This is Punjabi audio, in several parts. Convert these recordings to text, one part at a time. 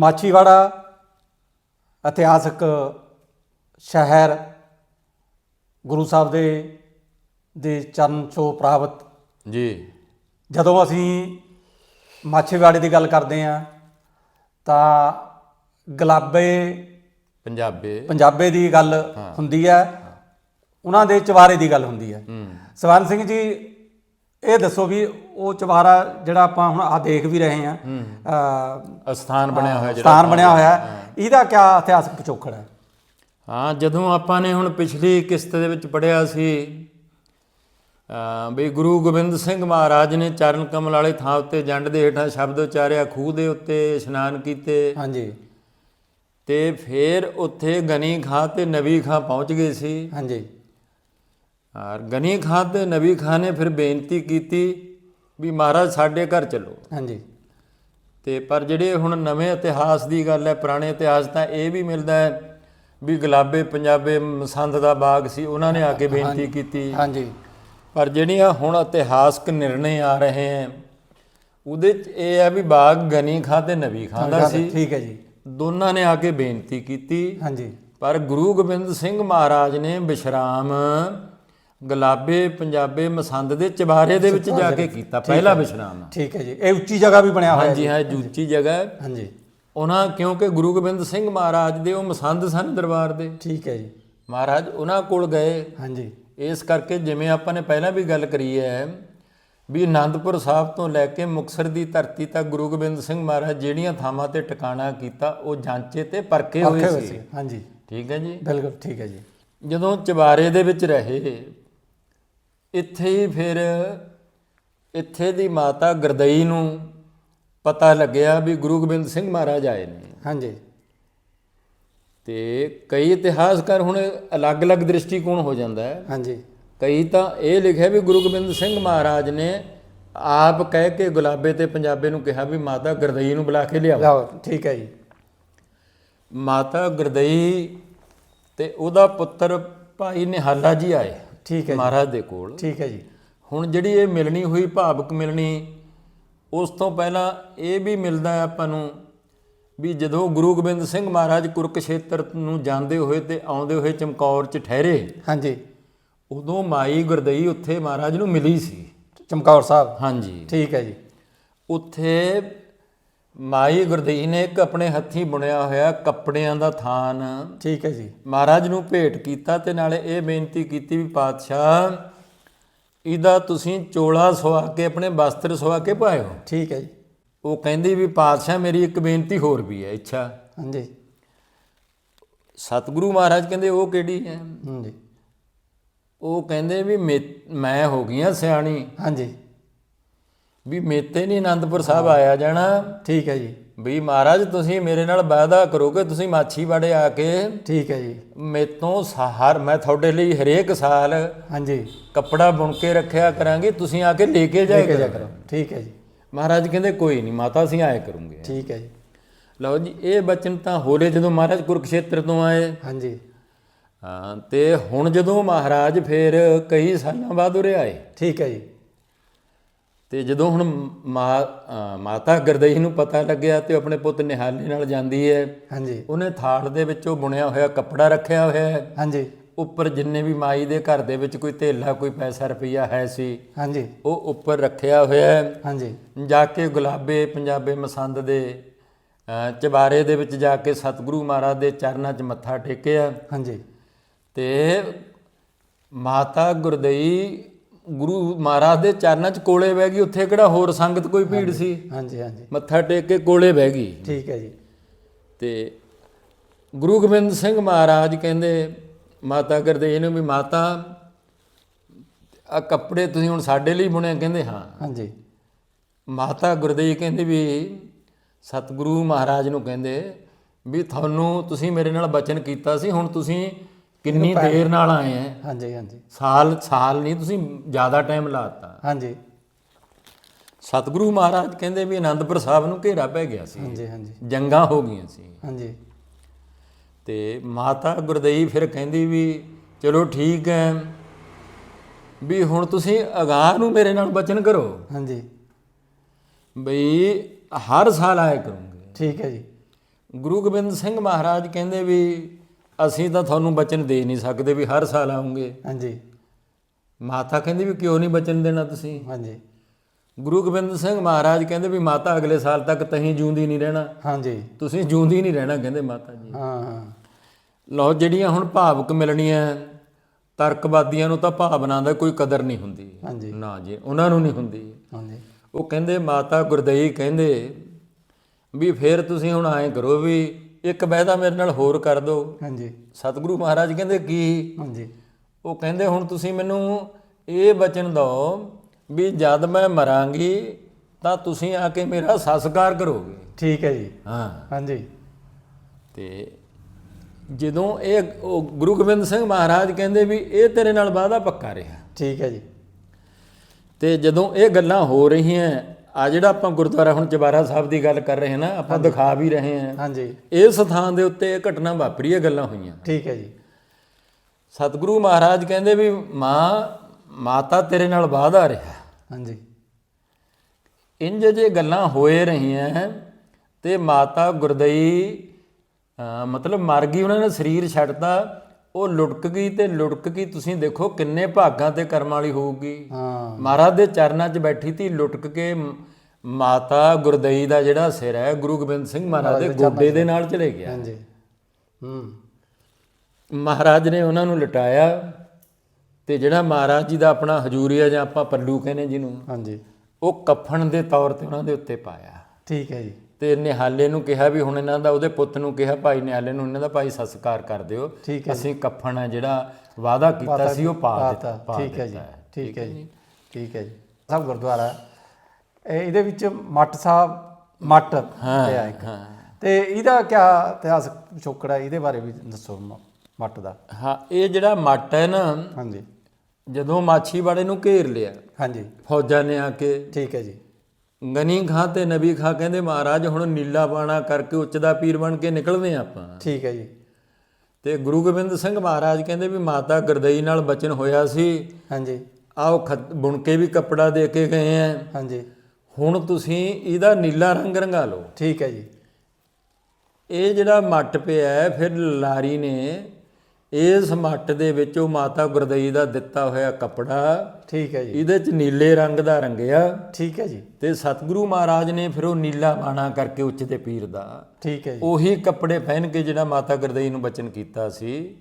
ਮਾਛੀਵਾੜਾ ਇਤਿਹਾਸਕ ਸ਼ਹਿਰ ਗੁਰੂ ਸਾਹਿਬ ਦੇ ਦੇ ਚਰਨ ਛੋਹ ਪ੍ਰਾਪਤ। ਜੀ। ਜਦੋਂ ਅਸੀਂ ਮਾਛੀਵਾੜੇ ਦੀ ਗੱਲ ਕਰਦੇ ਹਾਂ ਤਾਂ ਗੁਲਾਬੇ ਪੰਜਾਬੇ। ਪੰਜਾਬੇ ਦੀ ਗੱਲ ਹੁੰਦੀ ਹੈ ਉਹਨਾਂ ਦੇ ਚਵਾਰੇ ਦੀ ਗੱਲ ਹੁੰਦੀ ਹੈ। ਹੂੰ। ਸਵਰਨ ਸਿੰਘ ਜੀ ਇਹ ਦੱਸੋ ਵੀ ਉਹ ਚਵਾਰਾ ਜਿਹੜਾ ਆਪਾਂ ਹੁਣ ਆ ਦੇਖ ਵੀ ਰਹੇ ਹਾਂ ਅ, ਅਸਥਾਨ ਬਣਿਆ ਹੋਇਆ ਜਿਹੜਾ ਸਥਾਨ ਬਣਿਆ ਹੋਇਆ ਇਹਦਾ ਕਿਆ ਇਤਿਹਾਸਕ ਪਿਛੋਕੜ ਹੈ? ਹਾਂ ਜਦੋਂ ਆਪਾਂ ਨੇ ਹੁਣ ਪਿਛਲੀ ਕਿਸ਼ਤ ਦੇ ਵਿੱਚ ਪੜਿਆ ਸੀ ਅ ਵੀ ਗੁਰੂ ਗੋਬਿੰਦ ਸਿੰਘ ਮਹਾਰਾਜ ਨੇ ਚਰਨ ਕਮਲ ਵਾਲੇ ਥਾਂ ਉੱਤੇ ਜੰਡ ਦੇ ਹੇਠਾਂ ਸ਼ਬਦ ਉਚਾਰਿਆ ਖੂਹ ਦੇ ਉੱਤੇ ਇਸ਼ਨਾਨ ਕੀਤੇ। ਹਾਂਜੀ। ਤੇ ਫਿਰ ਉੱਥੇ ਗਨੀ ਖਾਂ ਤੇ ਨਬੀ ਖਾਂ ਪਹੁੰਚ ਗਏ ਸੀ। ਹਾਂਜੀ। ਔਰ ਗਨੀ ਖਾਂ ਤੇ ਨਬੀ ਖਾਂ ਨੇ ਫਿਰ ਬੇਨਤੀ ਕੀਤੀ ਵੀ ਮਹਾਰਾਜ ਸਾਡੇ ਘਰ ਚੱਲੋ। ਹਾਂਜੀ। ਤੇ ਪਰ ਜਿਹੜੇ ਹੁਣ ਨਵੇਂ ਇਤਿਹਾਸ ਦੀ ਗੱਲ ਹੈ ਪੁਰਾਣੇ ਇਤਿਹਾਸ ਤਾਂ ਇਹ ਵੀ ਮਿਲਦਾ ਹੈ ਵੀ ਗੁਲਾਬੇ ਪੰਜਾਬੇ ਮਸੰਦ ਦਾ ਬਾਗ ਸੀ ਉਹਨਾਂ ਨੇ ਆ ਕੇ ਬੇਨਤੀ ਕੀਤੀ। ਹਾਂਜੀ। ਪਰ ਜਿਹੜੀਆਂ ਹੁਣ ਇਤਿਹਾਸਕ ਨਿਰਣੇ ਆ ਰਹੇ ਹੈ ਉਹਦੇ ਚ ਇਹ ਹੈ ਵੀ ਬਾਗ ਗਨੀ ਖਾਂ ਤੇ ਨਬੀ ਖਾਂ ਦਾ ਸੀ। ਠੀਕ ਹੈ ਜੀ। ਦੋਨਾਂ ਨੇ ਆ ਕੇ ਬੇਨਤੀ ਕੀਤੀ। ਹਾਂਜੀ। ਪਰ ਗੁਰੂ ਗੋਬਿੰਦ ਸਿੰਘ ਮਹਾਰਾਜ ਨੇ ਵਿਸ਼ਰਾਮ ਗੁਲਾਬੇ ਪੰਜਾਬੇ ਮਸੰਦ ਦੇ ਚਬਾਰੇ ਦੇ ਵਿੱਚ ਜਾ ਕੇ ਕੀਤਾ ਪਹਿਲਾ ਵਿਸ਼ਰਾਮ ਠੀਕ ਹੈ ਜੀ। ਇਹ ਉੱਚੀ ਜਗ੍ਹਾ ਵੀ ਬਣਿਆ ਹੋਇਆ ਹਾਂਜੀ ਹਾਂ ਜੂਚੀ ਜਗ੍ਹਾ ਹੈ। ਹਾਂਜੀ। ਉਹਨਾਂ ਕਿਉਂਕਿ ਗੁਰੂ ਗੋਬਿੰਦ ਸਿੰਘ ਮਹਾਰਾਜ ਦੇ ਉਹ ਮਸੰਦ ਸਨ ਦਰਬਾਰ ਦੇ। ਠੀਕ ਹੈ ਜੀ। ਮਹਾਰਾਜ ਉਹਨਾਂ ਕੋਲ ਗਏ। ਹਾਂਜੀ। ਇਸ ਕਰਕੇ ਜਿਵੇਂ ਆਪਾਂ ਨੇ ਪਹਿਲਾਂ ਵੀ ਗੱਲ ਕਰੀ ਹੈ ਵੀ ਆਨੰਦਪੁਰ ਸਾਹਿਬ ਤੋਂ ਲੈ ਕੇ ਮੁਕਸਰ ਦੀ ਧਰਤੀ ਤੱਕ ਗੁਰੂ ਗੋਬਿੰਦ ਸਿੰਘ ਮਹਾਰਾਜ ਜਿਹੜੀਆਂ ਥਾਵਾਂ ਤੇ ਟਿਕਾਣਾ ਕੀਤਾ ਉਹ ਜਾਂਚੇ ਤੇ ਪਰਕੇ ਹੋਏ ਸੀ। ਹਾਂਜੀ। ਠੀਕ ਹੈ ਜੀ। ਬਿਲਕੁਲ ਠੀਕ ਹੈ ਜੀ। ਜਦੋਂ ਚਬਾਰੇ ਦੇ ਵਿੱਚ ਰਹੇ ਇੱਥੇ ਹੀ ਫਿਰ ਇੱਥੇ ਦੀ ਮਾਤਾ ਗਰਦਈ ਨੂੰ ਪਤਾ ਲੱਗਿਆ ਵੀ ਗੁਰੂ ਗੋਬਿੰਦ ਸਿੰਘ ਮਹਾਰਾਜ ਆਏ ਨੇ। ਹਾਂਜੀ। ਤੇ ਕਈ ਇਤਿਹਾਸਕਾਰ ਹੁਣ ਅਲੱਗ-ਅਲੱਗ ਦ੍ਰਿਸ਼ਟੀਕੋਣ ਹੋ ਜਾਂਦਾ ਹੈ। ਹਾਂਜੀ। ਕਈ ਤਾਂ ਇਹ ਲਿਖਿਆ ਵੀ ਗੁਰੂ ਗੋਬਿੰਦ ਸਿੰਘ ਮਹਾਰਾਜ ਨੇ ਆਪ ਕਹਿ ਕੇ ਗੁਲਾਬੇ ਤੇ ਪੰਜਾਬੇ ਨੂੰ ਕਿਹਾ ਵੀ ਮਾਤਾ ਗਰਦਈ ਨੂੰ ਬੁਲਾ ਕੇ ਲਿਆਓ। ਲਓ ਠੀਕ ਹੈ ਜੀ। ਮਾਤਾ ਗਰਦਈ ਤੇ ਉਹਦਾ ਪੁੱਤਰ ਭਾਈ ਨਿਹਾਲਾ ਜੀ ਆਏ। ਠੀਕ ਹੈ ਜੀ। ਮਹਾਰਾਜ ਦੇ ਕੋਲ। ਠੀਕ ਹੈ ਜੀ। ਹੁਣ ਜਿਹੜੀ ਇਹ ਮਿਲਣੀ ਹੋਈ ਭਾਵਕ ਮਿਲਣੀ ਉਸ ਤੋਂ ਪਹਿਲਾਂ ਇਹ ਵੀ ਮਿਲਦਾ ਹੈ ਆਪਾਂ ਨੂੰ ਵੀ ਜਦੋਂ ਗੁਰੂ ਗੋਬਿੰਦ ਸਿੰਘ ਮਹਾਰਾਜ ਕੁਰਕਸ਼ੇਤਰ ਨੂੰ ਜਾਂਦੇ ਹੋਏ ਤੇ ਆਉਂਦੇ ਹੋਏ ਚਮਕੌਰ 'ਚ ਠਹਿਰੇ ਹਾਂਜੀ। ਉਦੋਂ ਮਾਈ ਗੁਰਦਈ ਉੱਥੇ ਮਹਾਰਾਜ ਨੂੰ ਮਿਲੀ ਸੀ। ਚਮਕੌਰ ਸਾਹਿਬ। ਹਾਂਜੀ। ਠੀਕ ਹੈ ਜੀ। ਉੱਥੇ ਮਾਈ ਗੁਰਦਈ ਨੇ ਇੱਕ ਆਪਣੇ ਹੱਥੀਂ ਬੁਣਿਆ ਹੋਇਆ ਕੱਪੜਿਆਂ ਦਾ ਥਾਨ ਠੀਕ ਹੈ ਜੀ। ਮਹਾਰਾਜ ਨੂੰ ਭੇਟ ਕੀਤਾ ਤੇ ਨਾਲੇ ਇਹ ਬੇਨਤੀ ਕੀਤੀ ਵੀ ਪਾਤਸ਼ਾਹ ਇਹਦਾ ਤੁਸੀਂ ਚੋਲਾ ਸਵਾ ਕੇ ਆਪਣੇ ਵਸਤਰ ਸਵਾ ਕੇ ਪਾਇਓ। ਠੀਕ ਹੈ ਜੀ। ਉਹ ਕਹਿੰਦੀ ਵੀ ਪਾਤਸ਼ਾਹ ਮੇਰੀ ਇੱਕ ਬੇਨਤੀ ਹੋਰ ਵੀ ਹੈ ਇੱਛਾ। ਹਾਂਜੀ। ਸਤਿਗੁਰੂ ਮਹਾਰਾਜ ਕਹਿੰਦੇ ਉਹ ਕਿਹੜੀ ਹੈ? ਹਾਂਜੀ। ਉਹ ਕਹਿੰਦੇ ਵੀ ਮੇ- ਮੈਂ ਹੋ ਗਈਆਂ ਸਿਆਣੀ। ਹਾਂਜੀ। ਵੀ ਮੇਤੇ ਨਹੀਂ ਆਨੰਦਪੁਰ ਸਾਹਿਬ ਆਇਆ ਜਾਣਾ। ਠੀਕ ਹੈ ਜੀ। ਵੀ ਮਹਾਰਾਜ ਤੁਸੀਂ ਮੇਰੇ ਨਾਲ ਵਾਅਦਾ ਕਰੋ ਕਿ ਤੁਸੀਂ ਮਾਛੀਵਾੜੇ ਆ ਕੇ ਠੀਕ ਹੈ ਜੀ। ਮੇਤੋਂ ਹਰ ਮੈਂ ਤੁਹਾਡੇ ਲਈ ਹਰੇਕ ਸਾਲ ਹਾਂਜੀ। ਕੱਪੜਾ ਬੁਣ ਕੇ ਰੱਖਿਆ ਕਰਾਂਗੇ ਤੁਸੀਂ ਆ ਕੇ ਲੈ ਕੇ ਜਾਇਆ ਕਰੋ। ਠੀਕ ਹੈ ਜੀ। ਮਹਾਰਾਜ ਕਹਿੰਦੇ ਕੋਈ ਨਹੀਂ ਮਾਤਾ ਅਸੀਂ ਆਏ ਕਰੂੰਗੇ। ਠੀਕ ਹੈ ਜੀ। ਲਓ ਜੀ ਇਹ ਬਚਨ ਤਾਂ ਹੋਲੇ ਜਦੋਂ ਮਹਾਰਾਜ ਕੁਰਕਸ਼ੇਤਰ ਤੋਂ ਆਏ। ਹਾਂਜੀ। ਹਾਂ ਤੇ ਹੁਣ ਜਦੋਂ ਮਹਾਰਾਜ ਫੇਰ ਕਈ ਸਾਲਾਂ ਬਾਅਦ ਉਰੇ ਆਏ। ਠੀਕ ਹੈ ਜੀ। ਤੇ ਜਦੋਂ ਹੁਣ ਮਾਤਾ ਗਰਦਈ ਨੂੰ ਪਤਾ ਲੱਗਿਆ ਤੇ ਆਪਣੇ ਪੁੱਤ ਨਿਹਾਲੇ ਨਾਲ ਜਾਂਦੀ ਹੈ ਹਾਂਜੀ। ਉਹਨੇ ਥਾਲ ਦੇ ਵਿੱਚ ਉਹ ਬੁਣਿਆ ਹੋਇਆ ਕੱਪੜਾ ਰੱਖਿਆ ਹੋਇਆ ਹੈ ਹਾਂਜੀ। ਉੱਪਰ ਜਿੰਨੇ ਵੀ ਮਾਈ ਦੇ ਘਰ ਦੇ ਵਿੱਚ ਕੋਈ ਧੇਲਾ ਕੋਈ ਪੈਸਾ ਰੁਪਈਆ ਹੈ ਸੀ ਹਾਂਜੀ। ਉਹ ਉੱਪਰ ਰੱਖਿਆ ਹੋਇਆ ਹੈ ਹਾਂਜੀ। ਜਾ ਕੇ ਗੁਲਾਬੇ ਪੰਜਾਬੇ ਮਸੰਦ ਦੇ ਚਬਾਰੇ ਦੇ ਵਿੱਚ ਜਾ ਕੇ ਸਤਿਗੁਰੂ ਮਹਾਰਾਜ ਦੇ ਚਰਨਾਂ 'ਚ ਮੱਥਾ ਟੇਕਿਆ। ਹਾਂਜੀ। ਤੇ ਮਾਤਾ ਗੁਰਦਈ ਗੁਰੂ ਮਹਾਰਾਜ ਦੇ ਚਰਨਾਂ 'ਚ ਕੋਲੇ ਬਹਿ ਗਈ ਉੱਥੇ ਕਿਹੜਾ ਹੋਰ ਸੰਗਤ ਕੋਈ ਭੀੜ ਸੀ? ਹਾਂਜੀ ਹਾਂਜੀ। ਮੱਥਾ ਟੇਕ ਕੇ ਕੋਲੇ ਬਹਿ ਗਈ। ਠੀਕ ਹੈ ਜੀ। ਤੇ ਗੁਰੂ ਗੋਬਿੰਦ ਸਿੰਘ ਮਹਾਰਾਜ ਕਹਿੰਦੇ ਮਾਤਾ ਗੁਰਦਈ ਨੂੰ ਵੀ ਮਾਤਾ ਆ ਕੱਪੜੇ ਤੁਸੀਂ ਹੁਣ ਸਾਡੇ ਲਈ ਬੁਣੇ ਕਹਿੰਦੇ ਹਾਂ। ਹਾਂਜੀ। ਮਾਤਾ ਗੁਰਦਈ ਕਹਿੰਦੇ ਵੀ ਸਤਿਗੁਰੂ ਮਹਾਰਾਜ ਨੂੰ ਕਹਿੰਦੇ ਵੀ ਤੁਹਾਨੂੰ ਤੁਸੀਂ ਮੇਰੇ ਨਾਲ ਬਚਨ ਕੀਤਾ ਸੀ ਹੁਣ ਤੁਸੀਂ ਕਿੰਨੀ ਦੇਰ ਨਾਲ ਆਏ ਹੈ ਹਾਂਜੀ ਹਾਂਜੀ। ਸਾਲ ਸਾਲ ਨਹੀਂ ਤੁਸੀਂ ਜ਼ਿਆਦਾ ਟਾਈਮ ਲਾਤਾ ਹਾਂਜੀ। ਸਤਿਗੁਰੂ ਮਹਾਰਾਜ ਕਹਿੰਦੇ ਵੀ ਆਨੰਦਪੁਰ ਸਾਹਿਬ ਨੂੰ ਘੇਰਾ ਪੈ ਗਿਆ ਸੀ। ਹਾਂਜੀ ਹਾਂਜੀ। ਜੰਗਾਂ ਹੋ ਗਈਆਂ ਸੀ। ਹਾਂਜੀ। ਤੇ ਮਾਤਾ ਗੁਰਦਈ ਫਿਰ ਕਹਿੰਦੀ ਵੀ ਚਲੋ ਠੀਕ ਹੈ ਵੀ ਹੁਣ ਤੁਸੀਂ ਅਗਾਹ ਨੂੰ ਮੇਰੇ ਨਾਲ ਬਚਨ ਕਰੋ। ਹਾਂਜੀ। ਬਈ ਹਰ ਸਾਲ ਆਇਆ ਕਰੂੰਗੇ। ਠੀਕ ਹੈ ਜੀ। ਗੁਰੂ ਗੋਬਿੰਦ ਸਿੰਘ ਮਹਾਰਾਜ ਕਹਿੰਦੇ ਵੀ ਅਸੀਂ ਤਾਂ ਤੁਹਾਨੂੰ ਬਚਨ ਦੇ ਨਹੀਂ ਸਕਦੇ ਵੀ ਹਰ ਸਾਲ ਆਉਂਗੇ। ਹਾਂਜੀ। ਮਾਤਾ ਕਹਿੰਦੀ ਵੀ ਕਿਉਂ ਨਹੀਂ ਬਚਨ ਦੇਣਾ ਤੁਸੀਂ? ਹਾਂਜੀ। ਗੁਰੂ ਗੋਬਿੰਦ ਸਿੰਘ ਮਹਾਰਾਜ ਕਹਿੰਦੇ ਵੀ ਮਾਤਾ ਅਗਲੇ ਸਾਲ ਤੱਕ ਤਹੀਂ ਜਿਉਂਦੀ ਨਹੀਂ ਰਹਿਣਾ। ਹਾਂਜੀ। ਤੁਸੀਂ ਜਿਉਂਦੀ ਨਹੀਂ ਰਹਿਣਾ ਕਹਿੰਦੇ ਮਾਤਾ ਜੀ। ਹਾਂ ਹਾਂ। ਲਓ ਜਿਹੜੀਆਂ ਹੁਣ ਭਾਵਕ ਮਿਲਣੀਆਂ ਤਰਕਵਾਦੀਆਂ ਨੂੰ ਤਾਂ ਭਾਵਨਾ ਦਾ ਕੋਈ ਕਦਰ ਨਹੀਂ ਹੁੰਦੀ। ਹਾਂਜੀ। ਨਾ ਜੀ ਉਹਨਾਂ ਨੂੰ ਨਹੀਂ ਹੁੰਦੀ। ਹਾਂਜੀ। ਉਹ ਕਹਿੰਦੇ ਮਾਤਾ ਗੁਰਦਈ ਕਹਿੰਦੇ ਵੀ ਫਿਰ ਤੁਸੀਂ ਹੁਣ ਐਂ ਕਰੋ ਵੀ ਇੱਕ ਵਾਅਦਾ ਮੇਰੇ ਨਾਲ ਹੋਰ ਕਰ ਦਿਓ। ਹਾਂਜੀ। ਸਤਿਗੁਰੂ ਮਹਾਰਾਜ ਕਹਿੰਦੇ ਕੀ? ਹਾਂਜੀ। ਉਹ ਕਹਿੰਦੇ ਹੁਣ ਤੁਸੀਂ ਮੈਨੂੰ ਇਹ ਬਚਨ ਦਿਓ ਵੀ ਜਦ ਮੈਂ ਮਰਾਂਗੀ ਤਾਂ ਤੁਸੀਂ ਆ ਕੇ ਮੇਰਾ ਸੰਸਕਾਰ ਕਰੋਗੇ। ਠੀਕ ਹੈ ਜੀ। ਹਾਂ। ਹਾਂਜੀ। ਤੇ ਜਦੋਂ ਇਹ ਉਹ ਗੁਰੂ ਗੋਬਿੰਦ ਸਿੰਘ ਮਹਾਰਾਜ ਕਹਿੰਦੇ ਵੀ ਇਹ ਤੇਰੇ ਨਾਲ ਵਾਅਦਾ ਪੱਕਾ ਰਿਹਾ। ਠੀਕ ਹੈ ਜੀ। ਤੇ ਜਦੋਂ ਇਹ ਗੱਲਾਂ ਹੋ ਰਹੀਆਂ ਆ ਜਿਹੜਾ ਆਪਾਂ ਗੁਰਦੁਆਰਾ ਹੁਣ ਚਬਾਰਾ ਸਾਹਿਬ ਦੀ ਗੱਲ ਕਰ ਰਹੇ ਹਾਂ ਨਾ ਆਪਾਂ ਦਿਖਾ ਵੀ ਰਹੇ ਹਾਂ। ਹਾਂਜੀ। ਇਸ ਥਾਂ ਦੇ ਉੱਤੇ ਇਹ ਘਟਨਾ ਵਾਪਰੀ ਇਹ ਗੱਲਾਂ ਹੋਈਆਂ। ਠੀਕ ਹੈ ਜੀ। ਸਤਿਗੁਰੂ ਮਹਾਰਾਜ ਕਹਿੰਦੇ ਵੀ ਮਾਂ ਮਾਤਾ ਤੇਰੇ ਨਾਲ ਵਾਅਦਾ ਰਿਹਾ। ਹਾਂਜੀ। ਇੰਜ ਜੇ ਗੱਲਾਂ ਹੋਏ ਰਹੀਆਂ ਤੇ ਮਾਤਾ ਗੁਰਦਈ ਮਤਲਬ ਮਰ ਗਈ ਉਹਨਾਂ ਨੇ ਸਰੀਰ ਛੱਡਤਾ ਉਹ ਲੁਟਕ ਗਈ ਤੇ ਲੁਟਕ ਗਈ। ਤੁਸੀਂ ਦੇਖੋ ਕਿੰਨੇ ਭਾਗਾਂ ਤੇ ਕਰਮ ਵਾਲੀ ਹੋਊਗੀ। ਹਾਂ। ਮਹਾਰਾਜ ਦੇ ਚਰਨਾਂ 'ਚ ਬੈਠੀ ਤੀ ਲੁਟਕ ਕੇ ਮਾਤਾ ਗੁਰਦਈ ਦਾ ਜਿਹੜਾ ਸਿਰ ਹੈ ਗੁਰੂ ਗੋਬਿੰਦ ਸਿੰਘ ਮਹਾਰਾਜ ਦੇ ਗੋਡੇ ਦੇ ਨਾਲ ਚਲੇ ਗਿਆ। ਹਾਂਜੀ। ਹੂੰ। ਮਹਾਰਾਜ ਨੇ ਉਹਨਾਂ ਨੂੰ ਲਟਾਇਆ ਤੇ ਜਿਹੜਾ ਮਹਾਰਾਜ ਜੀ ਦਾ ਆਪਣਾ ਹਜੂਰੀਆ ਜਾਂ ਆਪਾਂ ਪੱਲੂ ਕਹਿੰਦੇ ਜਿਹਨੂੰ ਹਾਂਜੀ। ਉਹ ਕਫਨ ਦੇ ਤੌਰ ਤੇ ਉਹਨਾਂ ਦੇ ਉੱਤੇ ਪਾਇਆ। ਠੀਕ ਹੈ ਜੀ। ਤੇ ਨਿਹਾਲੇ ਨੂੰ ਕਿਹਾ ਵੀ ਹੁਣ ਇਹਨਾਂ ਦਾ ਉਹਦੇ ਪੁੱਤ ਨੂੰ ਕਿਹਾ ਭਾਈ ਨਿਹਾਲੇ ਨੂੰ ਇਹਨਾਂ ਦਾ ਭਾਈ ਸੰਸਕਾਰ ਕਰ ਦਿਓ। ਅਸੀਂ ਕਫਨ ਹੈ ਜਿਹੜਾ ਵਾਅਦਾ ਕੀਤਾ ਸੀ ਉਹ ਪਾ ਦਿੱਤਾ ਠੀਕ ਹੈ ਜੀ। ਠੀਕ ਹੈ ਜੀ ਠੀਕ ਹੈ ਜੀ। ਸਭ ਗੁਰਦੁਆਰਾ। ਇਹਦੇ ਵਿੱਚ ਮੱਟ ਸਾਹਿਬ ਮੱਟ ਇੱਕ। ਹਾਂ। ਤੇ ਇਹਦਾ ਕੀ ਇਤਿਹਾਸਕ ਪਿਛੋਕੜ ਹੈ ਇਹਦੇ ਬਾਰੇ ਵੀ ਦੱਸੋ ਮੱਟ ਦਾ। ਹਾਂ ਇਹ ਜਿਹੜਾ ਮੱਟ ਹੈ ਨਾ ਹਾਂਜੀ। ਜਦੋਂ ਮਾਛੀਵਾੜੇ ਨੂੰ ਘੇਰ ਲਿਆ ਹਾਂਜੀ। ਫੌਜਾਂ ਨੇ ਆ ਕੇ ਠੀਕ ਹੈ ਜੀ। ਗਨੀ ਖਾਂ ਤੇ ਨਬੀ ਖਾਂ ਕਹਿੰਦੇ ਮਹਾਰਾਜ ਹੁਣ ਨੀਲਾ ਬਾਣਾ ਕਰਕੇ ਉੱਚ ਦਾ ਪੀਰ ਬਣ ਕੇ ਨਿਕਲਦੇ ਆਪਾਂ। ਠੀਕ ਹੈ ਜੀ। ਤੇ ਗੁਰੂ ਗੋਬਿੰਦ ਸਿੰਘ ਮਹਾਰਾਜ ਕਹਿੰਦੇ ਵੀ ਮਾਤਾ ਗੁਰਦਈ ਨਾਲ ਬਚਨ ਹੋਇਆ ਸੀ। ਹਾਂਜੀ। ਆਓ ਬੁਣ ਕੇ ਵੀ ਕੱਪੜਾ ਦੇ ਕੇ ਗਏ ਆ। ਹਾਂਜੀ। ਹੁਣ ਤੁਸੀਂ ਇਹਦਾ ਨੀਲਾ ਰੰਗ ਰੰਗਾ ਲਓ। ਠੀਕ ਹੈ ਜੀ। ਇਹ ਜਿਹੜਾ ਮੱਟ ਪਿਆ ਫਿਰ ਲਾਰੀ ਨੇ ਇਸ ਮੱਟ ਦੇ ਵਿੱਚ ਉਹ ਮਾਤਾ ਗੁਰਦਈ ਦਾ ਦਿੱਤਾ ਹੋਇਆ ਕੱਪੜਾ ਠੀਕ ਹੈ ਜੀ। ਇਹਦੇ ਚ ਨੀਲੇ ਰੰਗ ਦਾ ਰੰਗਿਆ। ਠੀਕ ਹੈ ਜੀ। ਤੇ ਸਤਿਗੁਰੂ ਮਹਾਰਾਜ ਨੇ ਫਿਰ ਉਹ ਨੀਲਾ ਬਾਣਾ ਕਰਕੇ ਉੱਚ ਦੇ ਪੀਰ ਦਾ। ਠੀਕ ਹੈ ਜੀ। ਉਹੀ ਕੱਪੜੇ ਪਹਿਨ ਕੇ ਜਿਹੜਾ ਮਾਤਾ ਗੁਰਦਈ ਨੂੰ ਬਚਨ ਕੀਤਾ ਸੀ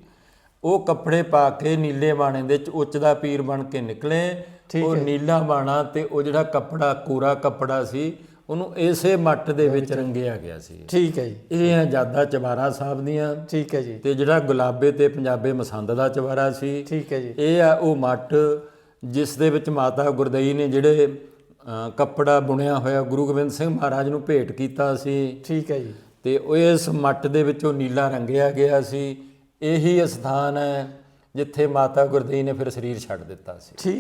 ਉਹ ਕੱਪੜੇ ਪਾ ਕੇ ਨੀਲੇ ਬਾਣੇ ਦੇ ਵਿੱਚ ਉੱਚ ਦਾ ਪੀਰ ਬਣ ਕੇ ਨਿਕਲੇ। ਉਹ ਨੀਲਾ ਬਾਣਾ ਤੇ ਉਹ ਜਿਹੜਾ ਕੱਪੜਾ ਕੋਰਾ ਕੱਪੜਾ ਸੀ ਉਹਨੂੰ ਇਸੇ ਮੱਟ ਦੇ ਵਿੱਚ ਰੰਗਿਆ ਗਿਆ ਸੀ। ਠੀਕ ਹੈ ਜੀ। ਇਹ ਹੈ ਜਾਦਾ ਚਵਾਰਾ ਸਾਹਿਬ ਦੀਆਂ। ਠੀਕ ਹੈ ਜੀ। ਤੇ ਜਿਹੜਾ ਗੁਲਾਬੇ ਤੇ ਪੰਜਾਬੇ ਮਸੰਦ ਦਾ ਚਵਾਰਾ ਸੀ। ਠੀਕ ਹੈ ਜੀ। ਇਹ ਆ ਉਹ ਮੱਟ ਜਿਸ ਦੇ ਵਿੱਚ ਮਾਤਾ ਗੁਰਦਈ ਨੇ ਜਿਹੜੇ ਕੱਪੜਾ ਬੁਣਿਆ ਹੋਇਆ ਗੁਰੂ ਗੋਬਿੰਦ ਸਿੰਘ ਮਹਾਰਾਜ ਨੂੰ ਭੇਟ ਕੀਤਾ ਸੀ। ਠੀਕ ਹੈ ਜੀ। ਤੇ ਉਹ ਇਸ ਮੱਟ ਦੇ ਵਿੱਚੋਂ ਨੀਲਾ ਰੰਗਿਆ ਗਿਆ ਸੀ। ਇਹੀ ਸਥਾਨ ਹੈ ਜਿੱਥੇ ਮਾਤਾ ਗੁਰਦਈ ਨੇ ਫਿਰ ਸਰੀਰ ਛੱਡ ਦਿੱਤਾ ਸੀ। ਠੀਕ